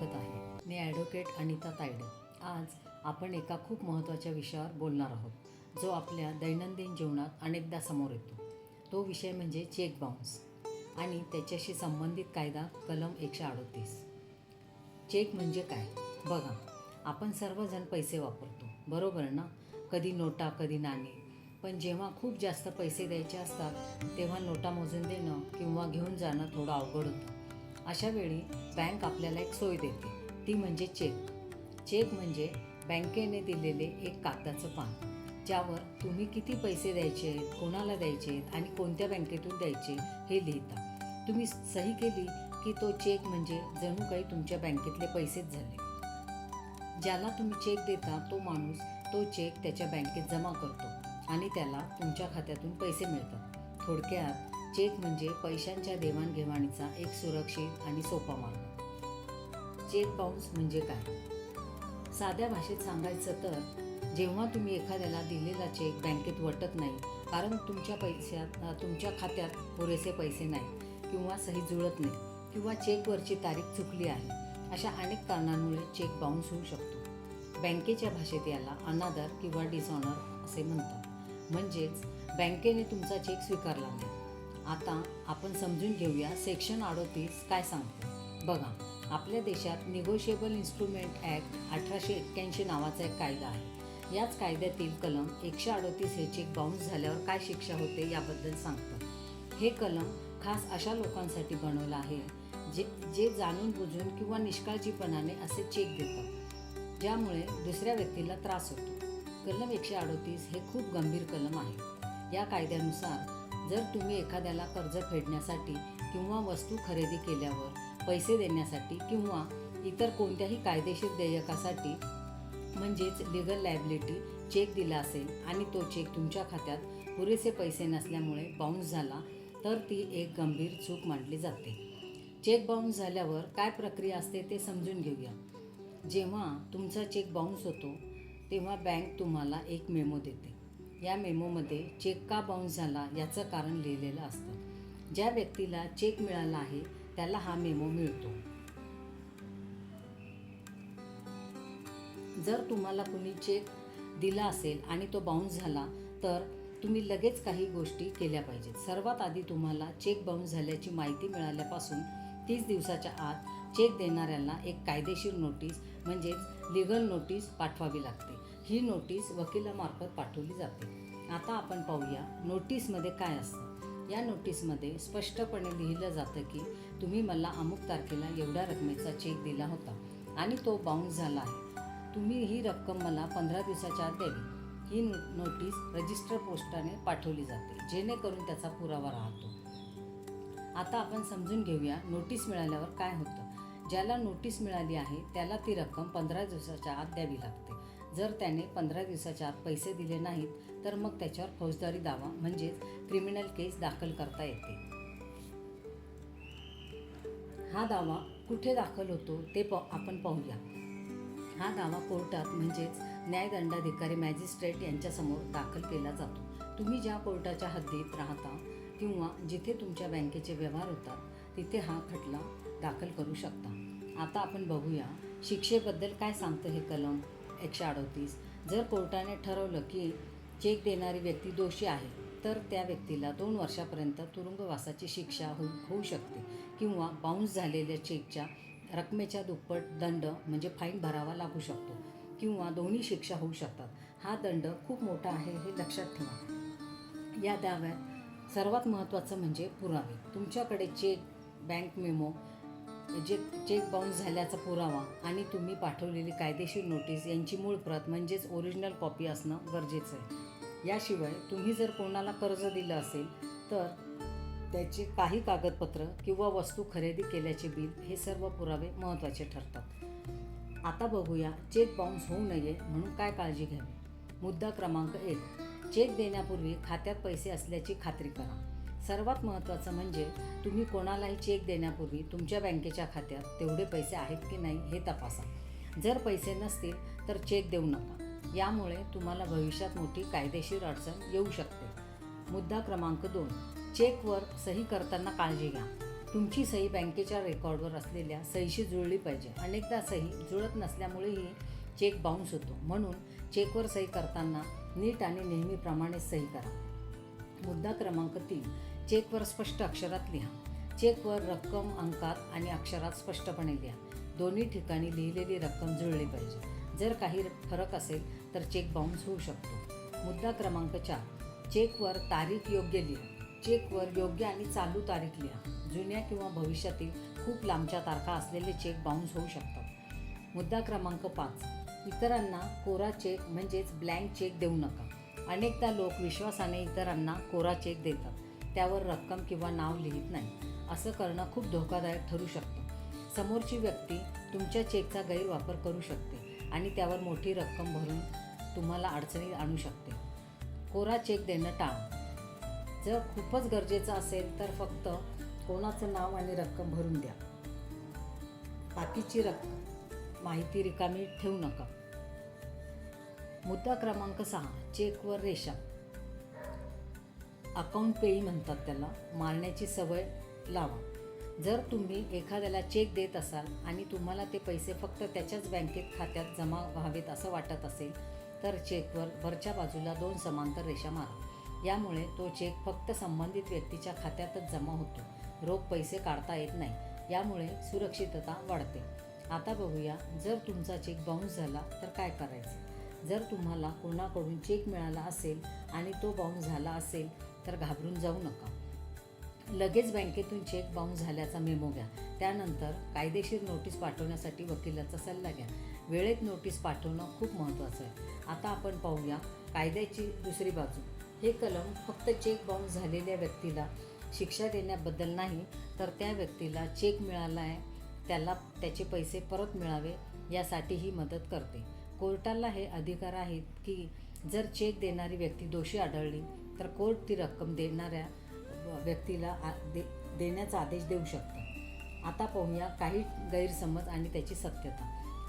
स्वागत आहे. मी ॲडव्होकेट अनिता तायडे. आज आपण एका खूप महत्त्वाच्या विषयावर बोलणार आहोत जो आपल्या दैनंदिन जीवनात अनेकदा समोर येतो. तो विषय म्हणजे चेक बाउन्स आणि त्याच्याशी संबंधित कायदा कलम एकशे अडतीस. चेक म्हणजे काय? बघा आपण सर्वजण पैसे वापरतो बरोबर ना? कधी नोटा कधी नाणी. पण जेव्हा खूप जास्त पैसे द्यायचे असतात तेव्हा नोटा मोजून देणं किंवा घेऊन जाणं थोडं अवघड होतं. अशा वेळी बँक आपल्याला एक सोय देते. ती म्हणजे चेक. चेक म्हणजे बँकेने दिलेले एक कागदाचं पान ज्यावर तुम्ही किती पैसे द्यायचे आहेत कोणाला द्यायचे आहेत आणि कोणत्या बँकेतून द्यायचे हे लिहिता. तुम्ही सही केली की तो चेक म्हणजे जणू काही तुमच्या बँकेतले पैसेच झाले. ज्याला तुम्ही चेक देता तो माणूस तो चेक त्याच्या बँकेत जमा करतो आणि त्याला तुमच्या खात्यातून पैसे मिळतात. थोडक्यात चेक म्हणजे पैशांच्या देवाणघेवाणीचा एक सुरक्षित आणि सोपा मार्ग. चेक बाउन्स म्हणजे काय? साध्या भाषेत सांगायचं तर जेव्हा तुम्ही एखाद्याला दिलेला चेक बँकेत वटत नाही कारण तुमच्या पैशात तुमच्या खात्यात पुरेसे पैसे नाही किंवा सही जुळत नाही किंवा चेकवरची तारीख चुकली आहे अशा अनेक कारणांमुळे चेक बाउन्स होऊ शकतो. बँकेच्या भाषेत याला अनादर किंवा डिसऑनर असे म्हणतात. म्हणजेच बँकेने तुमचा चेक स्वीकारला नाही. आता आपण समजून घेऊया सेक्शन अडोतीस काय सांगतो. बघा आपल्या देशात निगोशिएबल इन्स्ट्रुमेंट ॲक्ट अठराशे एक्क्याऐंशी नावाचा एक कायदा आहे. याच कायद्यातील कलम एकशे अडोतीस हे चेक बाउन्स झाल्यावर काय शिक्षा होते याबद्दल सांगतं. हे कलम खास अशा लोकांसाठी बनवलं आहे जे जे जाणून बुजून किंवा निष्काळजीपणाने असे चेक देतात ज्यामुळे दुसऱ्या व्यक्तीला त्रास होतो. कलम एकशे अडोतीस हे खूप गंभीर कलम आहे. या कायद्यानुसार जर तुम्ही एखाद्याला कर्ज फेडण्यासाठी किंवा वस्तू खरेदी केल्यावर पैसे देण्यासाठी किंवा इतर कोणत्याही कायदेशीर देयकासाठी म्हणजेच लिगल लायबिलिटी चेक दिला असेल आणि तो चेक तुमच्या खात्यात पुरेसे पैसे नसल्यामुळे बाउन्स झाला तर ती एक गंभीर चूक मानली जाते. चेक बाउन्स झाल्यावर काय प्रक्रिया असते ते समजून घेऊया. जेव्हा तुमचा चेक बाउन्स होतो तेव्हा बँक तुम्हाला एक मेमो देते. या मेमोमध्ये चेक का बाउन्स झाला याचं कारण लिहिलेलं असतं. ज्या व्यक्तीला चेक मिळाला आहे त्याला हा मेमो मिळतो. जर तुम्हाला कुणी चेक दिला असेल आणि तो बाउन्स झाला तर तुम्ही लगेच काही गोष्टी केल्या पाहिजेत. सर्वात आधी तुम्हाला चेक बाउन्स झाल्याची माहिती मिळाल्यापासून तीस दिवसाच्या आत चेक देणाऱ्यांना एक कायदेशीर नोटीस म्हणजेच लिगल नोटीस पाठवावी लागते. ही नोटीस वकिलामार्फत पाठवली जाते. आता आपण पाहूया नोटीसमध्ये काय असतं. या नोटीसमध्ये स्पष्टपणे लिहिलं जातं की तुम्ही मला अमुक तारखेला एवढ्या रकमेचा चेक दिला होता आणि तो बाउन्स झाला आहे. तुम्ही ही रक्कम मला पंधरा दिवसाच्या आत द्यावी. ही नो नोटीस रजिस्टर पोस्टाने पाठवली जाते जेणेकरून त्याचा पुरावा राहतो. आता आपण समजून घेऊया नोटीस मिळाल्यावर काय होतं. ज्याला नोटीस मिळाली आहे त्याला ती रक्कम पंधरा दिवसाच्या आत द्यावी लागते. जर त्याने पंधरा दिवसाच्या आत पैसे दिले नाहीत तर मग त्याच्यावर फौजदारी दावा म्हणजेच क्रिमिनल केस दाखल करता येते. हा दावा कुठे दाखल होतो ते प आपण पाहूया. हा दावा कोर्टात म्हणजेच न्यायदंडाधिकारी मॅजिस्ट्रेट यांच्यासमोर दाखल केला जातो. तुम्ही ज्या कोर्टाच्या हद्दीत राहता किंवा जिथे तुमच्या बँकेचे व्यवहार होतात तिथे हा खटला दाखल करू शकता. आता आपण बघूया शिक्षेबद्दल काय सांगतं हे कलम. एकशे अडोतीस. जर कोर्टाने ठरवलं की चेक देणारी व्यक्ती दोषी आहे तर त्या व्यक्तीला दोन वर्षापर्यंत तुरुंगवासाची शिक्षा होऊ होऊ शकते किंवा बाउन्स झालेल्या चेकच्या रकमेच्या दुप्पट दंड म्हणजे फाईन भरावा लागू शकतो किंवा दोन्ही शिक्षा होऊ शकतात. हा दंड खूप मोठा आहे हे लक्षात ठेवा. या दाव्यात सर्वात महत्त्वाचं म्हणजे पुरावे. तुमच्याकडे चेक बँक मेमो जे चेक बाउन्स झाल्याचा पुरावा आणि तुम्ही पाठवलेली कायदेशीर नोटीस यांची मूळ प्रत म्हणजेच ओरिजिनल कॉपी असणं गरजेचं आहे. याशिवाय तुम्ही जर कोणाला कर्ज दिलं असेल तर त्याचे काही कागदपत्र किंवा वस्तू खरेदी केल्याचे बिल हे सर्व पुरावे महत्त्वाचे ठरतात. आता बघूया चेक बाउन्स होऊ नये म्हणून काय काळजी घ्यावी? मुद्दा क्रमांक एक. चेक देण्यापूर्वी खात्यात पैसे असल्याची खात्री करा. सर्वात महत्त्वाचं म्हणजे तुम्ही कोणालाही चेक देण्यापूर्वी तुमच्या बँकेच्या खात्यात तेवढे पैसे आहेत की नाही हे तपासा. जर पैसे नसतील तर चेक देऊ नका. यामुळे तुम्हाला भविष्यात मोठी कायदेशीर अडचण येऊ शकते. मुद्दा क्रमांक दोन. चेकवर सही करताना काळजी घ्या. तुमची सही बँकेच्या रेकॉर्डवर असलेल्या सहीशी जुळली पाहिजे. अनेकदा सही जुळत नसल्यामुळेही चेक बाउन्स होतो. म्हणून चेकवर सही करताना नीट आणि नेहमीप्रमाणे सही करा. मुद्दा क्रमांक तीन. चेकवर स्पष्ट अक्षरात लिहा. चेकवर रक्कम अंकात आणि अक्षरात स्पष्टपणे लिहा. दोन्ही ठिकाणी लिहिलेली रक्कम जुळली पाहिजे. जर काही फरक असेल तर चेक बाउन्स होऊ शकतो. मुद्दा क्रमांक चार. चेकवर तारीख योग्य लिहा. चेकवर योग्य आणि चालू तारीख लिहा. जुन्या किंवा भविष्यातील खूप लांबच्या तारखा असलेले चेक बाउन्स होऊ शकतात. मुद्दा क्रमांक पाच. इतरांना कोरा चेक म्हणजेच ब्लँक चेक देऊ नका. अनेकदा लोक विश्वासाने इतरांना कोरा चेक देतात. त्यावर रक्कम किंवा नाव लिहित नाही. असं करणं खूप धोकादायक ठरू शकतं. समोरची व्यक्ती तुमच्या चेकचा गैरवापर करू शकते आणि त्यावर मोठी रक्कम भरून तुम्हाला अडचणीत आणू शकते. कोरा चेक देणं टाळा. जर खूपच गरजेचं असेल तर फक्त कोणाचं नाव आणि रक्कम भरून द्या. बाकीची रक्कम माहिती रिकामी ठेवू नका. मुद्दा क्रमांक सहा चेकवर रेषा. अकाउंट पेई म्हणतात त्याला. मारण्याची सवय लावा. जर तुम्ही एखाद्याला चेक देत असाल आणि तुम्हाला ते पैसे फक्त त्याच्याच बँकेत खात्यात जमा व्हावेत असं वाटत असेल तर चेकवर वरच्या बाजूला दोन समांतर रेषा मारा. यामुळे तो चेक फक्त संबंधित व्यक्तीच्या खात्यातच जमा होतो. रोख पैसे काढता येत नाही. यामुळे सुरक्षितता वाढते. आता बघूया जर तुमचा चेक बाउन्स झाला तर काय करायचं? जर तुम्हाला कोणाकडून चेक मिळाला असेल आणि तो बाउन्स झाला असेल तर घाबरून जाऊ नका. लगेच बँकेतून चेक बाउन्स झाल्याचा मेमो घ्या. त्यानंतर कायदेशीर नोटीस पाठवण्यासाठी वकिलाचा सल्ला घ्या. वेळेत नोटीस पाठवणं खूप महत्त्वाचं आहे. आता आपण पाहूया कायद्याची दुसरी बाजू. हे कलम फक्त चेक बाउन्स झालेल्या व्यक्तीला शिक्षा देण्याबद्दल नाही तर त्या व्यक्तीला चेक मिळाला आहे त्याला त्याचे पैसे परत मिळावे यासाठीही मदत करते. कोर्टाला हे अधिकार आहेत की जर चेक देणारी व्यक्ती दोषी आढळली तर कोर्ट ती रक्कम देणाऱ्या व्यक्तीला आ दे देण्याचा आदेश देऊ शकतं. आता पाहूया काही गैरसमज आणि त्याची सत्यता.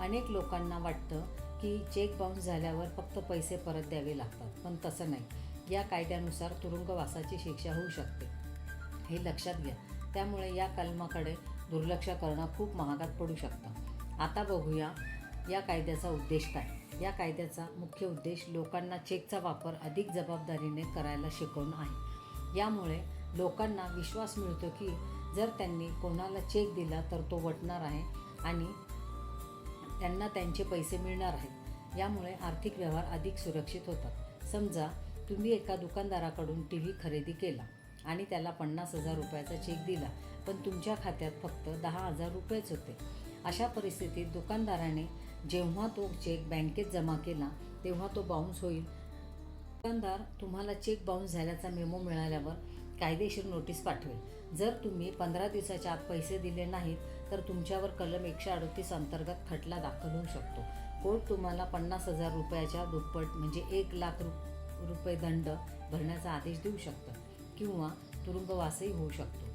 अनेक लोकांना वाटतं की चेक बाउन्स झाल्यावर फक्त पैसे परत द्यावे लागतात पण तसं नाही. या कायद्यानुसार तुरुंगवासाची शिक्षा होऊ शकते. हे लक्षात घ्या. त्यामुळे या कलमाकडे दुर्लक्ष करणं खूप महागात पडू शकतं. आता बघूया या कायद्याचा उद्देश काय? या कायद्याचा मुख्य उद्देश लोकांना चेकचा वापर अधिक जबाबदारीने करायला शिकवणं आहे. यामुळे लोकांना विश्वास मिळतो की जर त्यांनी कोणाला चेक दिला तर तो वटणार आहे आणि त्यांना त्यांचे पैसे मिळणार आहेत. यामुळे आर्थिक व्यवहार अधिक सुरक्षित होतात. समजा तुम्ही एका दुकानदाराकडून टी व्ही खरेदी केला आणि त्याला पन्नास हजार रुपयाचा चेक दिला पण तुमच्या खात्यात फक्त दहा हजार रुपयेच होते. अशा परिस्थितीत दुकानदाराने जेव्हा तो चेक बँकेत जमा केला तेव्हा तो बाउन्स होईल. दुकानदार तुम्हाला चेक बाउन्स झाल्याचा मेमो मिळाल्यावर कायदेशीर नोटीस पाठवेल. जर तुम्ही पंधरा दिवसाच्या आत पैसे दिले नाहीत तर तुमच्यावर कलम एकशे अडतीस अंतर्गत खटला दाखल होऊ शकतो. कोर्ट तुम्हाला पन्नास हजार रुपयाच्या दुप्पट म्हणजे एक लाख रु रुपये दंड भरण्याचा आदेश देऊ शकतं किंवा तुरुंगवासही होऊ शकतो.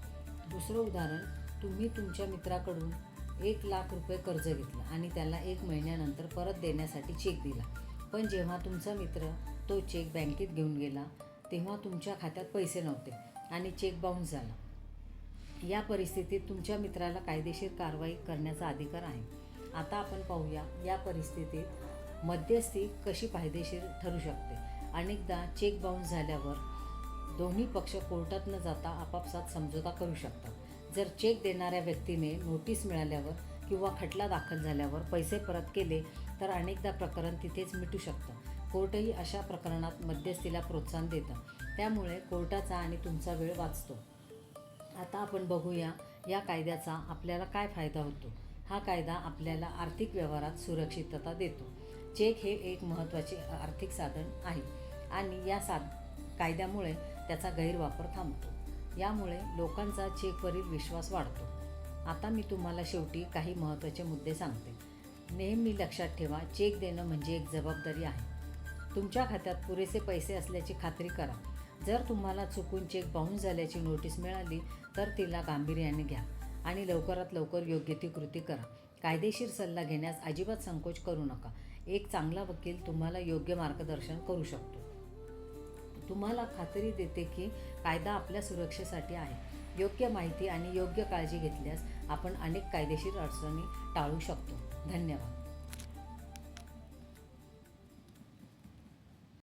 दुसरं उदाहरण तुम्ही तुमच्या मित्राकडून एक लाख रुपये कर्ज घेतलं आणि त्याला एक महिन्यानंतर परत देण्यासाठी चेक दिला. पण जेव्हा तुमचा मित्र तो चेक बँकेत घेऊन गेला तेव्हा तुमच्या खात्यात पैसे नव्हते आणि चेक बाउन्स झाला. या परिस्थितीत तुमच्या मित्राला कायदेशीर कारवाई करण्याचा अधिकार आहे. आता आपण पाहूया या परिस्थितीत मध्यस्थी कशी फायदेशीर ठरू शकते. अनेकदा चेक बाउन्स झाल्यावर दोन्ही पक्ष कोर्टात न जाता आपापसात समझोता करू शकतात. जर चेक देणाऱ्या व्यक्तीने नोटीस मिळाल्यावर किंवा खटला दाखल झाल्यावर पैसे परत केले तर अनेकदा प्रकरण तिथेच मिटू शकतं. कोर्टही अशा प्रकरणात मध्यस्थीला प्रोत्साहन देतं. त्यामुळे कोर्टाचा आणि तुमचा वेळ वाचतो. आता आपण बघूया या कायद्याचा आपल्याला काय फायदा होतो. हा कायदा आपल्याला आर्थिक व्यवहारात सुरक्षितता देतो. चेक हे एक महत्त्वाचे आर्थिक साधन आहे. आणि या साध कायद्यामुळे त्याचा गैरवापर थांबतो. यामुळे लोकांचा चेकवरील विश्वास वाढतो. आता मी तुम्हाला शेवटी काही महत्त्वाचे मुद्दे सांगते. नेहमी लक्षात ठेवा चेक देणं म्हणजे एक जबाबदारी आहे. तुमच्या खात्यात पुरेसे पैसे असल्याची खात्री करा. जर तुम्हाला चुकून चेक बाउन्स झाल्याची नोटीस मिळाली तर तिला गांभीर्याने घ्या आणि लवकरात लवकर योग्य ती कृती करा. कायदेशीर सल्ला घेण्यास अजिबात संकोच करू नका. एक चांगला वकील तुम्हाला योग्य मार्गदर्शन करू शकतो. तुम्हाला खात्री देते की कायदा आपल्या सुरक्षेसाठी आहे. योग्य माहिती आणि योग्य काळजी घेतल्यास आपण अनेक कायदेशीर अडचणी टाळू शकतो. धन्यवाद.